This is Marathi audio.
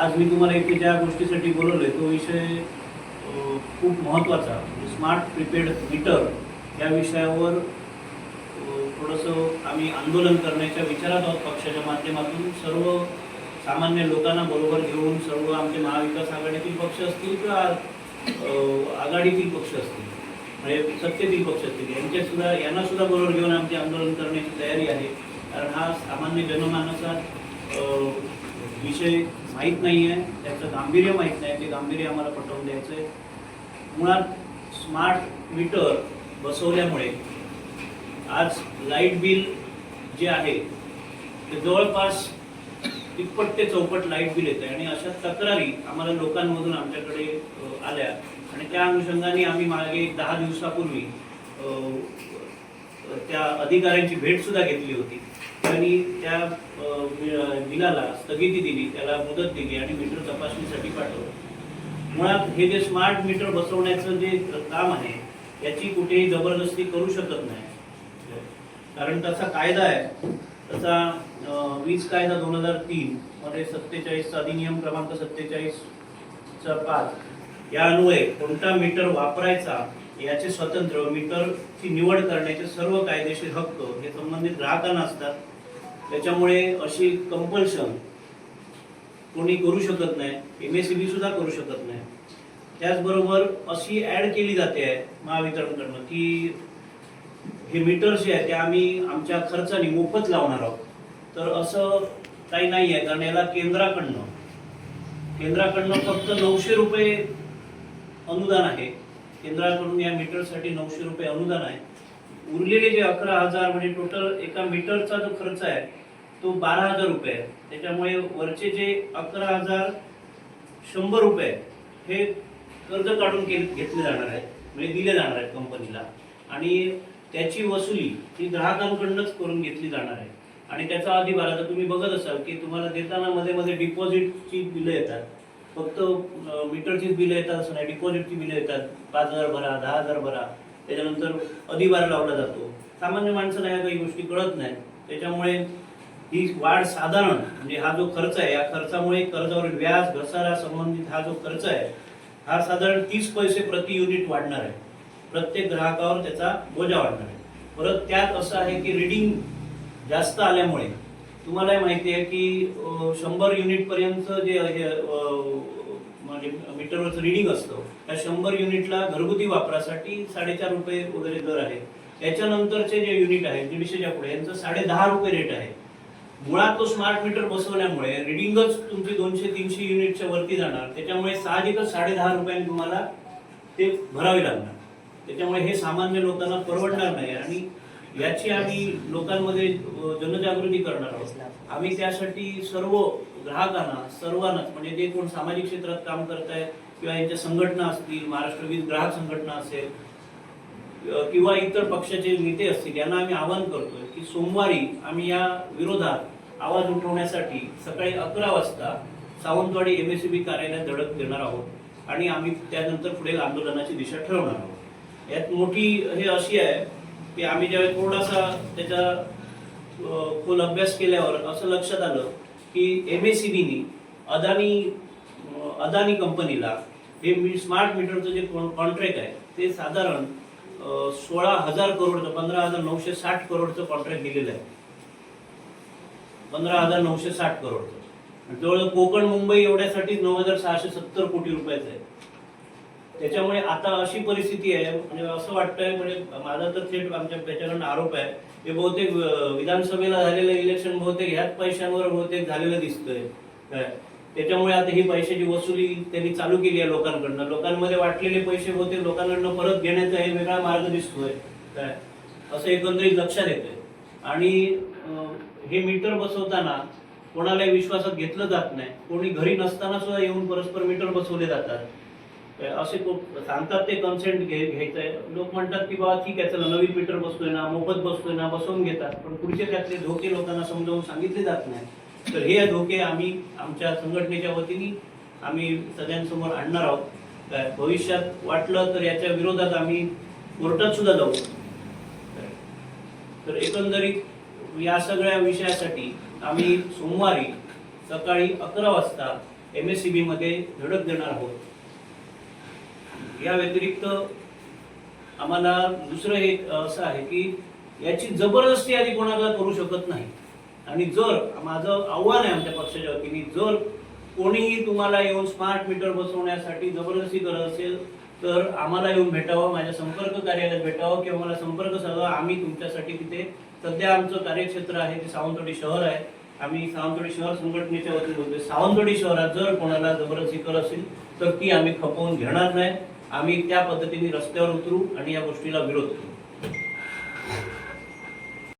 आज मी तुम्हाला इथे ज्या गोष्टीसाठी बोलवलोय तो विषय खूप महत्त्वाचा. स्मार्ट प्रिपेड मीटर या विषयावर थोडंसं आम्ही आंदोलन करण्याच्या विचारात आहोत पक्षाच्या माध्यमातून. सर्व सामान्य लोकांना बरोबर घेऊन सर्व आमचे महाविकास आघाडीतील पक्ष असतील किंवा आघाडीतील पक्ष असतील म्हणजे सत्तेतील पक्ष असतील यांच्या सुद्धा यांना सुद्धा बरोबर घेऊन आमचे आंदोलन करण्याची तयारी आहे. कारण हा सामान्य जनमानसात विषय माहीत नाही आहे त्याचं गांभीर्य माहीत नाही ते गांभीर्य आम्हाला पटवून द्यायचं आहे. मुळात स्मार्ट मीटर बसवल्यामुळे आज लाइट बिल जे आहे ते जवळपास तिप्पट ते चौपट लाइट बिल येतं आणि अशा तक्रारी आम्हाला लोकांमधून आमच्याकडे आल्या. आणि त्या अनुषंगाने आम्ही मागे दहा दिवसापूर्वी त्या अधिकाऱ्यांची भेट सुद्धा घेतली होती. त्यांनी त्या बिलाला स्थगिती दिली त्याला मुदत दिली आणि मीटर तपासणीसाठी पाठवलं. मुळात हे जे स्मार्ट मीटर बसवण्याचं जे काम आहे याची कुठेही जबरदस्ती करू शकत नाही. कारण तसा कायदा आहे. तसा वीज कायदा दोन हजार तीन मध्ये सत्तेचाळीसचा अधिनियम क्रमांक सत्तेचाळीसचा पाच या अन्वये कोणता मीटर वापरायचा याचे स्वतंत्र मीटरची निवड करण्याचे सर्व कायदेशीर हक्क हे संबंधित ग्राहकांना असतात. त्याच्यामुळे अशी कंपल्शन कोणी करू शकत नाही एम एस सी बी सुद्धा करू शकत नाही. त्याचबरोबर अशी ऍड केली जाते आहे महावितरणकडनं की हे मीटर्स जे आहे ते आम्ही आमच्या खर्चाने मोफत लावणार आहोत. तर असं काही नाही आहे कारण याला केंद्राकडनं केंद्राकडनं फक्त नऊशे रुपये अनुदान आहे. केंद्राकडून या मीटरसाठी नऊशे रुपये अनुदान आहे. उरलेले जे अकरा हजार म्हणजे टोटल एका मीटरचा जो खर्च आहे तो बारा हजार रुपये आहे. त्याच्यामुळे वरचे जे अकरा हजार शंभर रुपये हे कर्ज काढून के- घेतले जाणार आहेत. म्हणजे दिले जाणार आहेत कंपनीला. आणि त्याची वसुली ही ग्राहकांकडूनच करून घेतली जाणार आहे. आणि त्याचा अधिभार आता तुम्ही बघत असाल की तुम्हाला देताना मध्ये मध्ये डिपॉझिटची बिलं येतात. फक्त मीटरचीच बिलं येतात असं नाही डिपॉझिटची बिलं येतात. पाच हजार भरा दहा हजार भरा. त्याच्यानंतर अधिभार लावला जातो. सामान्य माणसाला ह्या काही गोष्टी कळत नाही त्याच्यामुळे ही वाढ साधारण म्हणजे हा जो खर्च आहे या खर्चामुळे कर्जावरील व्याज घसारा संबंधित हा जो खर्च आहे हा साधारण तीस पैसे प्रति युनिट वाढणार आहे. प्रत्येक ग्राहकावर त्याचा बोजा वाढणार आहे. परत त्यात असं आहे की रिडिंग जास्त आल्यामुळे तुम्हाला माहिती आहे की शंभर युनिटपर्यंत जे हे, म्हणजे मीटरवरचं रिडिंग असतं त्या शंभर युनिटला घरगुती वापरासाठी साडेचार रुपये वगैरे दर आहे. त्याच्यानंतरचे जे युनिट आहे दीडशेच्या पुढे यांचं साडे दहा रुपये रेट आहे. मुळात तो स्मार्ट मीटर बसवल्यामुळे रिडिंगच तुमची दोनशे तीनशे युनिटच्या वरती जाणार. त्याच्यामुळे साहजिकच साडे दहा रुपयांनी तुम्हाला ते भरावे लागणार. त्याच्यामुळे हे सामान्य लोकांना परवडणार नाही. आणि याची आम्ही लोकांमध्ये जनजागृती करणार आहोत. आम्ही त्यासाठी सर्व ग्राहकांना सर्वांनाच म्हणजे जे कोण सामाजिक क्षेत्रात काम करत आहेत किंवा यांच्या संघटना असतील महाराष्ट्र वीज ग्राहक संघटना असेल किंवा इतर पक्षाचे नेते असतील यांना आम्ही आवाहन करतोय की सोमवारी आम्ही या विरोधात आवाज उठवण्यासाठी सकाळी अकरा वाजता सावंतवाडी एम एस बी कार्यालयात धडक देणार आहोत आणि आम्ही त्यानंतर पुढे आंदोलनाची दिशा ठरवणार आहोत. यात मोठी हे अशी आहे की आम्ही ज्यावेळी थोडासा त्याचा खोल अभ्यास केल्यावर असं लक्षात आलं की एम एस सी बीनी अदानी अदानी कंपनीला हे मी स्मार्ट मीटरचं जे कॉन्ट्रॅक्ट आहे ते साधारण सोळा हजार करोडचं पंधरा हजार नऊशे साठ करोडचं कॉन्ट्रॅक्ट दिलेलं आहे. पंधरा हजार नऊशे साठ करोडचं. जवळ कोकण मुंबई एवढ्यासाठी नऊ हजार सहाशे सत्तर कोटी रुपयाचं आहे. त्याच्यामुळे आता अशी परिस्थिती आहे म्हणजे असं वाटतंय म्हणजे माझा तर थेट आमच्या त्याच्याकडून आरोप आहे. हे बहुतेक विधानसभेला झालेलं इलेक्शन बहुतेक ह्याच पैशांवर बहुतेक झालेलं दिसतंय. त्याच्यामुळे आता ही पैशाची वसुली त्यांनी चालू केली आहे लोकांकडनं. लोकांमध्ये वाटलेले पैसे होते लोकांकडनं परत घेण्याचा हे वेगळा मार्ग दिसतोय. काय? असं एकंदरीत लक्षात येतंय. आणि हे मीटर बसवताना कोणालाही विश्वासात घेतलं जात नाही. कोणी घरी नसताना सुद्धा येऊन परस्पर मीटर बसवले जातात. असे सांगतात ते कन्सेंट घे घ्यायचंय. लोक म्हणतात की बाबा ठीक आहे चला नवीन मीटर बसतोय ना मोफत बसतोय ना बसवून घेतात. पण पुढचे त्यातले धोके लोकांना समजावून सांगितले जात नाही. तर हे धोके आम्ही आमच्या संघटनेच्या वतीने आम्ही सगळ्यांसमोर आणणार आहोत. भविष्यात वाटलं तर याच्या विरोधात आम्ही कोर्टात सुद्धा जाऊ. तर एकंदरीत या सगळ्या विषयासाठी आम्ही सोमवारी सकाळी अकरा वाजता एम एस सी बीमध्ये धडक देणार आहोत. या व्यतिरिक्त आम्हाला दुसरं एक असं आहे की याची जबरदस्ती आधी कोणाला करू शकत नाही. आणि जर माझं आव्हान आहे आमच्या पक्षाच्या वतीने जर कोणीही तुम्हाला येऊन स्मार्ट मीटर बसवण्यासाठी जबरदस्ती करत असेल तर आम्हाला येऊन भेटावं माझ्या संपर्क कार्यालयात भेटावं किंवा मला संपर्क साधावा. आम्ही तुमच्यासाठी तिथे सध्या आमचं कार्यक्षेत्र आहे ते सावंतवाडी शहर आहे. आम्ही सावंतवाडी शहर संघटनेच्या वतीने बोलतोय. सावंतवाडी शहरात जर कोणाला जबरदस्ती करत असेल तर ती आम्ही खपवून घेणार नाही. आम्ही त्या पद्धतीने रस्त्यावर उतरू आणि या गोष्टीला विरोध करू.